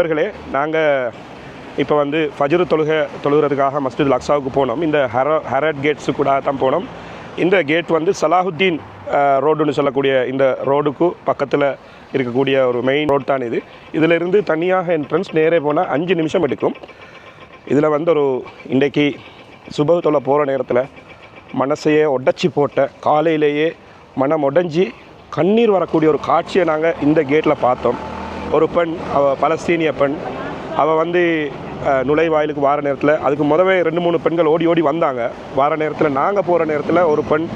நண்பர்களே நாங்கள் இப்போ வந்து ஃபஜ்ரு தொழுகை தொழுகிறதுக்காக மஸ்ஜித் லக்ஸாவுக்கு போனோம். இந்த ஹர ஹரட் கேட்ஸு கூட தான் போனோம். இந்த கேட் வந்து சலாஹுத்தீன் ரோடுன்னு சொல்லக்கூடிய இந்த ரோடுக்கு பக்கத்தில் இருக்கக்கூடிய ஒரு மெயின் ரோட் தான் இது. இதிலிருந்து தனியாக என்ட்ரன்ஸ் நேரே போனால் அஞ்சு நிமிஷம் எடுக்கும். இதில் வந்து ஒரு இன்றைக்கி சுப தொலை போகிற நேரத்தில் மனசையே உடச்சி போட்ட காலையிலேயே மனம் உடஞ்சி கண்ணீர் வரக்கூடிய ஒரு காட்சியை நாங்கள் இந்த கேட்டில் பார்த்தோம். ஒரு பெண் அவள் பலஸ்தீனிய பெண். அவள் வந்து நுழைவாயிலுக்கு வார நேரத்தில் அதுக்கு முதவே ரெண்டு மூணு பெண்கள் ஓடி ஓடி வந்தாங்க. வார நேரத்தில் நாங்கள் போகிற நேரத்தில் ஒரு பெண்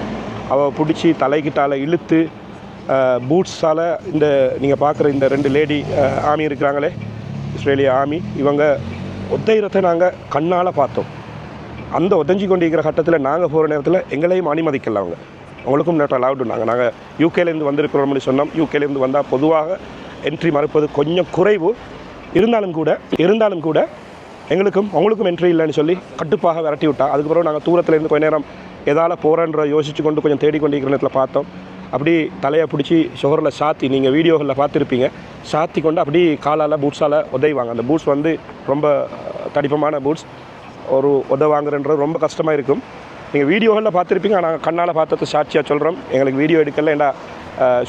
அவள் பிடிச்சி தலைக்கிட்டால இழுத்து பூட்ஸால் இந்த நீங்கள் பார்க்குற இந்த ரெண்டு லேடி ஆமி இருக்கிறாங்களே இஸ்ரேலிய ஆமி இவங்க ஒத்தைரத்தை நாங்கள் கண்ணால் பார்த்தோம். அந்த உதஞ்சி கொண்டிருக்கிற கட்டத்தில் நாங்கள் போகிற நேரத்தில் எங்களையும் அனுமதிக்கல அவங்க. அவங்களுக்கும் நேற்று அலவுட் நாங்கள் நாங்கள் யூகேலேருந்து வந்திருக்கிறோம்னு சொன்னோம். யூகேலேருந்து வந்தால் பொதுவாக என்ட்ரி மறுப்பது கொஞ்சம் குறைவு. இருந்தாலும் கூட இருந்தாலும் கூட எங்களுக்கும் அவங்களுக்கும் என்ட்ரி இல்லைன்னு சொல்லி கட்டுப்பாக விரட்டி விட்டா. அதுக்கப்புறம் நாங்கள் தூரத்துலேருந்து கொஞ்ச நேரம் எதால் போகிறன்ற யோசிச்சு கொண்டு கொஞ்சம் தேடிக்கொண்டிருக்கிற நேரத்தில் பார்த்தோம். அப்படி தலையை பிடிச்சி சுகரில் சாத்தி நீங்கள் வீடியோகளில் பார்த்துருப்பீங்க. சாத்தி கொண்டு அப்படி காலால் பூட்ஸால் உதைவாங்க. அந்த பூட்ஸ் வந்து ரொம்ப தடிப்பமான பூட்ஸ் ஒரு உதவாங்கிறன்றது ரொம்ப கஷ்டமாக இருக்கும். நீங்கள் வீடியோகளில் பார்த்துருப்பீங்க. நாங்கள் கண்ணால் பார்த்தது சாட்சியாக சொல்கிறோம் எங்களுக்கு வீடியோ எடுக்கல. ஏண்டா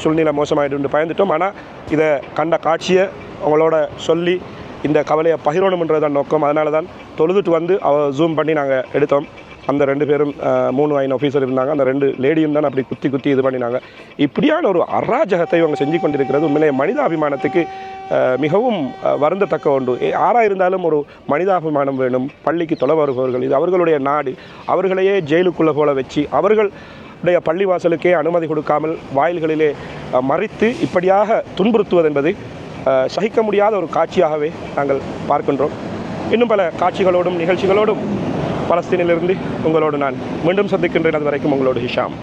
சூழ்நிலை மோசமாயிட்டு பயந்துட்டோம். ஆனால் இதை கண்ட காட்சியை அவங்களோட சொல்லி இந்த கவலையை பகிரணுமன்றது தான் நோக்கம். அதனால தான் தொழுதுட்டு வந்து அவ ஜூம் பண்ணி நாங்கள் எடுத்தோம். அந்த ரெண்டு பேரும் மூணு ஐந்து ஆஃபீஸர் இருந்தாங்க. அந்த ரெண்டு லேடியும் தான் அப்படி குத்தி குத்தி இது பண்ணினாங்க. இப்படியான ஒரு அராஜகத்தை இவங்க செஞ்சு கொண்டிருக்கிறது உண்மையிலே மனிதாபிமானத்துக்கு மிகவும் வருந்தத்தக்க ஒன்று. ஆறாக இருந்தாலும் ஒரு மனிதாபிமானம் வேணும். பள்ளிக்கு தொலை வருபவர்கள் இது அவர்களுடைய நாடு. அவர்களையே ஜெயிலுக்குள்ளே போல வச்சு அவர்கள் உடைய பள்ளிவாசலுக்கே அனுமதி கொடுக்காமல் வாயில்களிலே மறித்து இப்படியாக துன்புறுத்துவது என்பது சகிக்க முடியாத ஒரு காட்சியாகவே நாங்கள் பார்க்கின்றோம். இன்னும் பல காட்சிகளோடும் நிகழ்ச்சிகளோடும் பலஸ்தீனிலிருந்து உங்களோடு நான் மீண்டும் சந்திக்கின்றேன். அது வரைக்கும் உங்களோடு ஹிஷாம்.